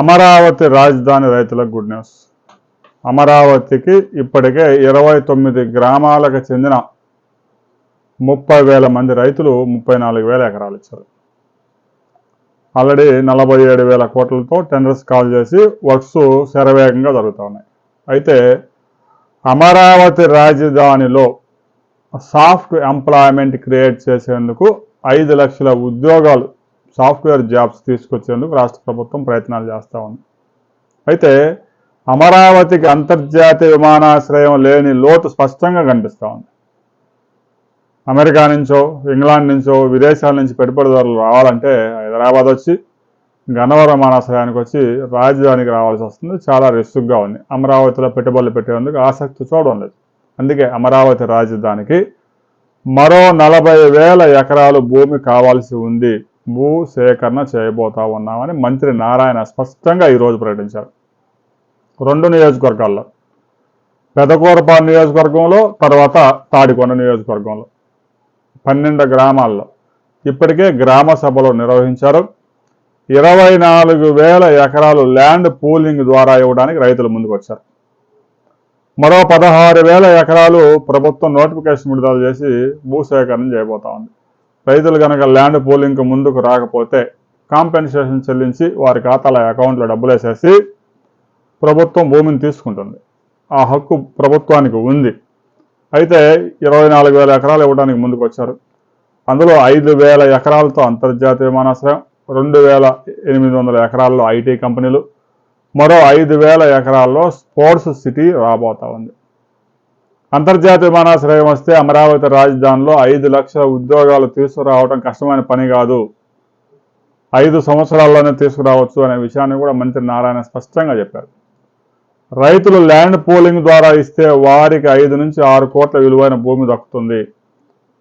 అమరావతి రాజధాని రైతులకు good news. అమరావతికి ఇప్పటికే ఇరవై తొమ్మిది గ్రామాలకు చెందిన ముప్పై వేల మంది రైతులు ముప్పై నాలుగు వేల ఎకరాలు ఇచ్చారు. ఆల్రెడీ నలభై ఏడు వేల కోట్లతో టెండర్స్ కాల్ చేసి వర్క్స్ శరవేగంగా జరుగుతూ ఉన్నాయి. అయితే అమరావతి రాజధానిలో సాఫ్ట్ ఎంప్లాయ్మెంట్ క్రియేట్ చేసేందుకు ఐదు లక్షల ఉద్యోగాలు సాఫ్ట్వేర్ జాబ్స్ తీసుకొచ్చేందుకు రాష్ట్ర ప్రభుత్వం ప్రయత్నాలు చేస్తూ ఉంది. అయితే అమరావతికి అంతర్జాతీయ విమానాశ్రయం లేని లోటు స్పష్టంగా కనిపిస్తూ ఉంది. అమెరికా నుంచో ఇంగ్లాండ్ నుంచో విదేశాల నుంచి పెట్టుబడిదారులు రావాలంటే హైదరాబాద్ వచ్చి గన్నవరం విమానాశ్రయానికి వచ్చి రాజధానికి రావాల్సి వస్తుంది. చాలా రిస్క్గా ఉంది. అమరావతిలో పెట్టుబడులు పెట్టేందుకు ఆసక్తి చూడడం లేదు. అందుకే అమరావతి రాజధానికి మరో నలభై వేల ఎకరాలు భూమి కావాల్సి ఉంది. భూ సేకరణ చేయబోతా ఉన్నామని మంత్రి నారాయణ స్పష్టంగా ఈరోజు ప్రకటించారు. రెండు నియోజకవర్గాల్లో పెదకూరపాడు నియోజకవర్గంలో తర్వాత తాడికొండ నియోజకవర్గంలో పన్నెండు గ్రామాల్లో ఇప్పటికే గ్రామ సభలు నిర్వహించారు. ఇరవై నాలుగు వేల ఎకరాలు ల్యాండ్ పూలింగ్ ద్వారా ఇవ్వడానికి రైతులు ముందుకొచ్చారు. మరో పదహారు వేల ఎకరాలు ప్రభుత్వం నోటిఫికేషన్ విడుదల చేసి భూసేకరణ చేయబోతా ఉంది. రైతులు కనుక ల్యాండ్ పోలింగ్కి ముందుకు రాకపోతే కాంపెన్సేషన్ చెల్లించి వారి ఖాతాల అకౌంట్లో డబ్బులు వేసేసి ప్రభుత్వం భూమిని తీసుకుంటుంది. ఆ హక్కు ప్రభుత్వానికి ఉంది. అయితే ఇరవై నాలుగు వేల ఎకరాలు ఇవ్వడానికి ముందుకు వచ్చారు అందులో ఐదు వేల ఎకరాలతో అంతర్జాతీయ విమానాశ్రయం రెండు వేల ఎనిమిది వందల ఎకరాల్లో ఐటీ కంపెనీలు మరో ఐదు వేల ఎకరాల్లో స్పోర్ట్స్ సిటీ రాబోతా ఉంది. అంతర్జాతీయ విమానాశ్రయం వస్తే అమరావతి రాజధానిలో ఐదు లక్షల ఉద్యోగాలు తీసుకురావడం కష్టమైన పని కాదు. ఐదు సంవత్సరాల్లోనే తీసుకురావచ్చు అనే విషయాన్ని కూడా మంత్రి నారాయణ స్పష్టంగా చెప్పారు. రైతులు ల్యాండ్ పూలింగ్ ద్వారా ఇస్తే వారికి ఐదు నుంచి ఆరు కోట్ల విలువైన భూమి దక్కుతుంది.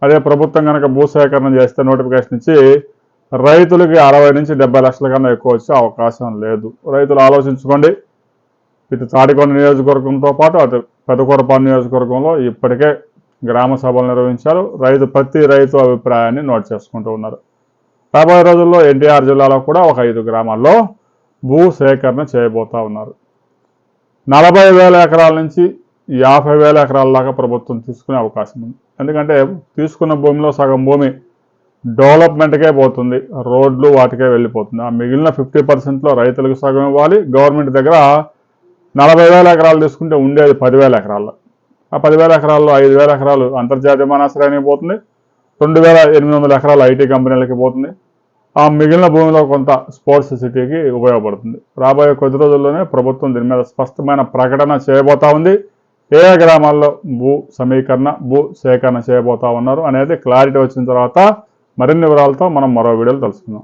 అదే ప్రభుత్వం కనుక భూసేకరణ చేస్తే నోటిఫికేషన్ ఇచ్చి రైతులకి అరవై నుంచి డెబ్బై లక్షల కన్నా ఎక్కువ వచ్చే అవకాశం లేదు. రైతులు ఆలోచించుకోండి. ఇటు తాడికొండ నియోజకవర్గంతో పాటు అటు పెదకూరపాడు నియోజకవర్గంలో ఇప్పటికే గ్రామ సభలు నిర్వహించారు. రైతు ప్రతి రైతు అభిప్రాయాన్ని నోట్ చేసుకుంటూ ఉన్నారు. రాబోయే రోజుల్లో ఎన్టీఆర్ జిల్లాలో కూడా ఒక ఐదు గ్రామాల్లో భూ సేకరణ చేయబోతా ఉన్నారు. నలభై వేల ఎకరాల నుంచి యాభై వేల ఎకరాల దాకా ప్రభుత్వం తీసుకునే అవకాశం ఉంది. ఎందుకంటే తీసుకున్న భూమిలో సగం భూమి డెవలప్మెంట్కే పోతుంది. రోడ్లు వాటికే వెళ్ళిపోతుంది. ఆ మిగిలిన ఫిఫ్టీ పర్సెంట్లో రైతులకు సగం ఇవ్వాలి. గవర్నమెంట్ దగ్గర నలభై వేల ఎకరాలు తీసుకుంటే ఉండేది పదివేల ఎకరాల్లో. ఆ పదివేల ఎకరాల్లో ఐదు వేల ఎకరాలు అంతర్జాతీయ విమానాశ్రయానికి పోతుంది. రెండు వేల ఎనిమిది వందల ఎకరాలు ఐటీ కంపెనీలకి పోతుంది. ఆ మిగిలిన భూమిలో కొంత స్పోర్ట్స్ సిటీకి ఉపయోగపడుతుంది. రాబోయే కొద్ది రోజుల్లోనే ప్రభుత్వం దీని మీద స్పష్టమైన ప్రకటన చేయబోతా ఉంది. ఏ ఏ గ్రామాల్లో భూ సమీకరణ భూ సేకరణ చేయబోతా ఉన్నారు అనేది క్లారిటీ వచ్చిన తర్వాత మరిన్ని వివరాలతో మనం మరో వీడియోలు తెలుసుకుందాం